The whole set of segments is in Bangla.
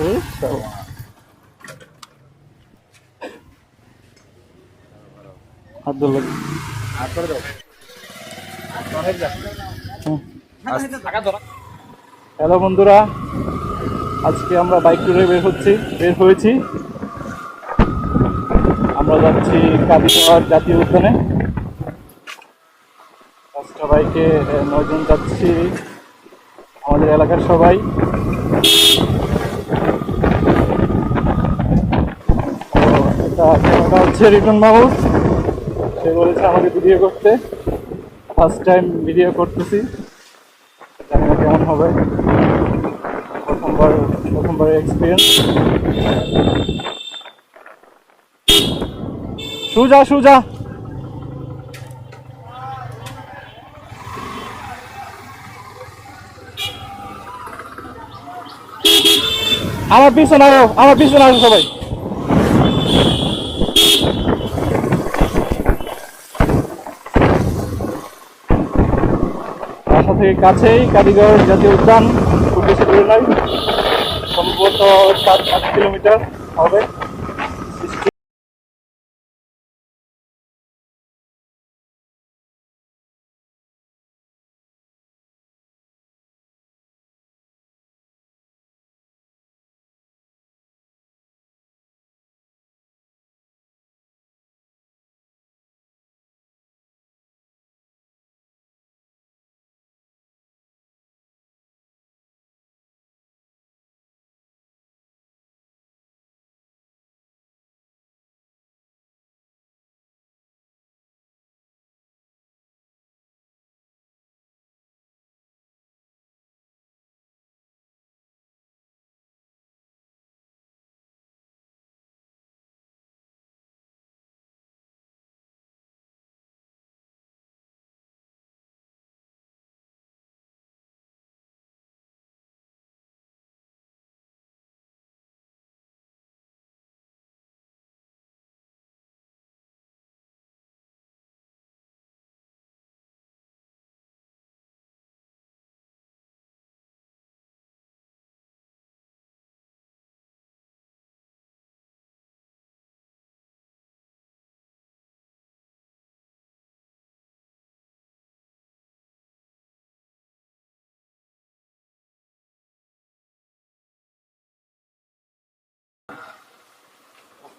হুম। হাত ধরলে হ্যালো বন্ধুরা, আজকে আমরা বাইক ট্যুরে বের হচ্ছি, বের হয়েছি। আমরা যাচ্ছি কাদিপাড় জাতীয় উদ্যানে। পাঁচটা বাইকে নয়জন যাচ্ছি। আমাদের এলাকার সবাই। এটা হচ্ছে রিটন মাহমুদ সে বলেছে আমাকে ভিডিও করতে ফার্স্ট টাইম ভিডিও করতেছি জানি না কেমন হবে প্রথমবার প্রথমবারের এক্সপিরিয়েন্স সুজা সুজা আমার পিছনে আমার পিছনে আসো সবাই। থেকে কাছেই কারিগর জাতীয় উদ্যান খুব বেশি দূরে নয়। সম্ভবত সাত আট কিলোমিটার হবে।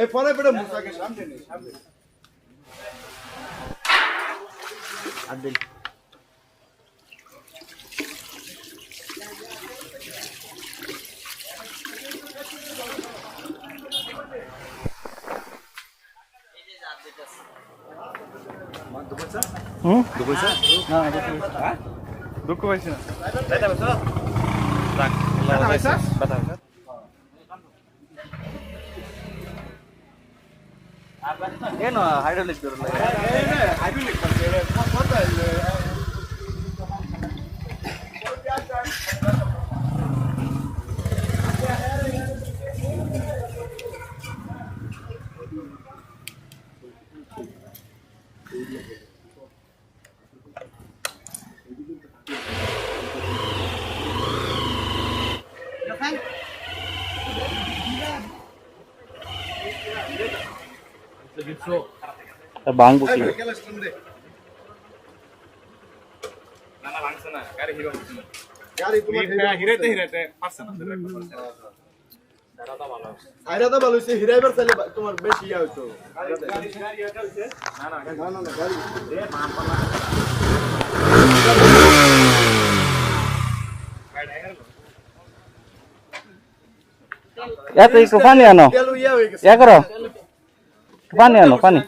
এই পরে বেটা মুসাকে সামনে নে। সামনে আদিল হুম দুঃখ হয়েছে না দুঃখ হয়েছে না কথা হইলে, ভাঙবো কি এই, গেলে সামনে দে। গাড়ি তোমার হিরাইতে হিরাইতে পারছে না আইরা তো ভালো হইছে, হিরাইবার চাইলে বা- তোমার বেশি ইয়া হইতো। না, না, না, গাড়ি। এত একটু পানি আনো তেল ইয়া হয়ে গেছে। ইয়া করো একটু পানি আনো পানি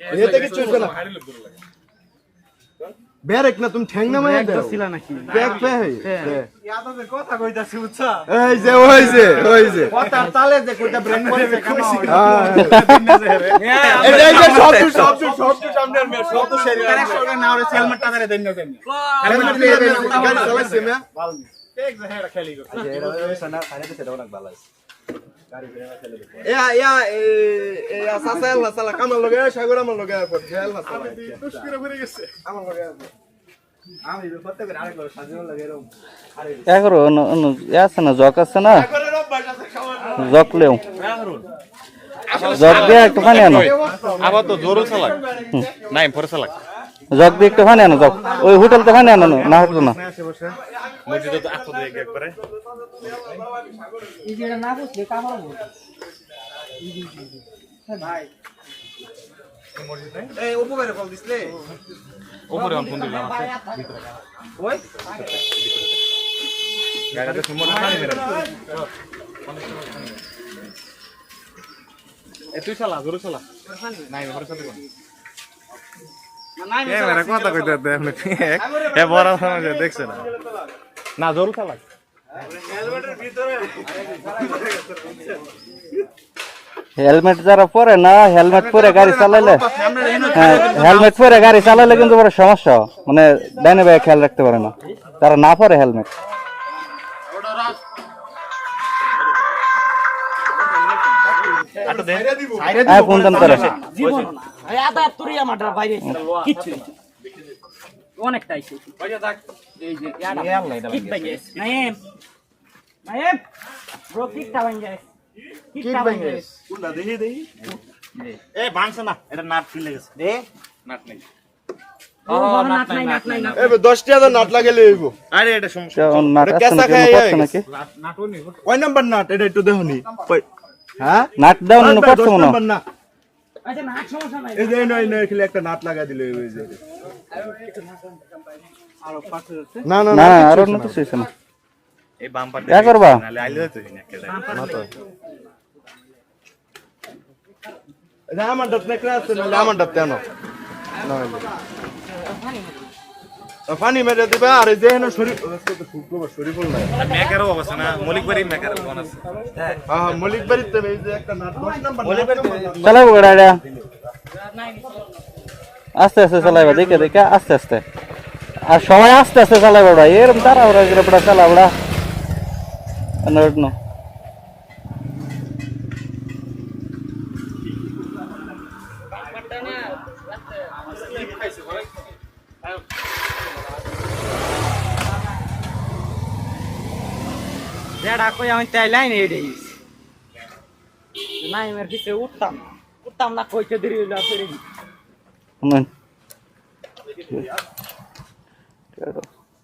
এতে না। ব্যারেক না তুমি ঠ্যাং না মারা দাও ছিল নাকি ব্যাগ পে কথা কইতাছি বুঝছা এই যে হইছে হইছে কথার তালে যে কইটা ব্রেন করেছে কেন এই যে শব্দ শব্দ শব্দ সামনে আর মেয়ে শব্দ সেরে না ওরে হেলমেটটা ধরে দেন না দেন হেলমেট দিয়ে গাড়ি চালাইছে মেয়ে ইয়া ইয়া এ সাসা এলা সালা কামাল লগে সাগর আমার লগে পর খেল না সালা টুস করে ঘুরে গেছে। আমার লগে আমি প্রত্যেক আরেক লগে সাজিনো লাগে এরকম এগারো এ আছে না জক আছে না? করে জক লেও। জক দিয়ে একটু পানি আনো। আবার তো জোরও চালাক। নাই পরে চালাক জগ দিয়ে একটু পানি আনো জগ ওই হোটেলতে পানি আনো না হতো না। মসজিদে তো আত্ম দিয়ে একবারে এই উপকারে কল দিছলে উপরে অন ফোন দিলাম ওই গাড়িতে সুমন পানি মেরে এ তুই চালা জোরে চালা নাই পরে চালাতে কোন কথা কইতে দে না জোর চালাক হেলমেট যারা পরে না হেলমেট পরে গাড়ি চালাইলে হ্যাঁ হেলমেট পরে গাড়ি চালাইলে কিন্তু বড় সমস্যা। মানে ডাইনে বাইরে খেয়াল রাখতে পারে না। তারা না পরে হেলমেট। আটো দে হ্যাঁ ফোন দেন তারা। জীবন না এই যে কিক ভেঙে নাইম নাইম ব্রো কিকটা ভেঙে কিকটা ভেঙে কোনটা? দেখি দেখি। এ ভাঙছে না। এটা নাট ফিলে গেছে। দে। নাট নেই। নাট নাই নাট নাই নাট এই 10 টাকা নাট লাগাইলে হইব আরে এটা সমস্যা। নাট আছে নাকি? পড়ছে নাকি? নাটও নেই কয় নাম্বার নাট? এটা একটু হ্যাঁ? নাট দাও না ভাই, পড়ছে দশ। নাম্বার না নাট সমস্যা নাই। এই যে এই নয় নয় খেলে একটা নাট লাগা দিলে যাবে না না না না আর অন্য কিছু হইছে না। এই বাম্পার এ করবা? নালে আইলে তো না কেডা এটা আমার ডাট ক্লাস না আমার ডাট কেন পানি মেরে দিবে আর এই যে হেন শরীর খুব গোবর শরীর না মেকারও অবস্থা না মলিক বাড়ি মেকার কোন আছে। হ্যাঁ মলিক বাড়িতে এই যে একটা নাট 10 নাম্বার চালাবো গাড়ি আস্তে আস্তে চালাইবা, দেখে দেখে, আস্তে আস্তে। আর সবাই আস্তে আস্তে চালাইবা ওরা এরম তারা ওরা গেলে পড়া চালা ওরা না। যেটা কই আমি তাই লাইন পিছে উঠতাম উঠতাম না, কইতে দেরি হইল ফিরে শুনেন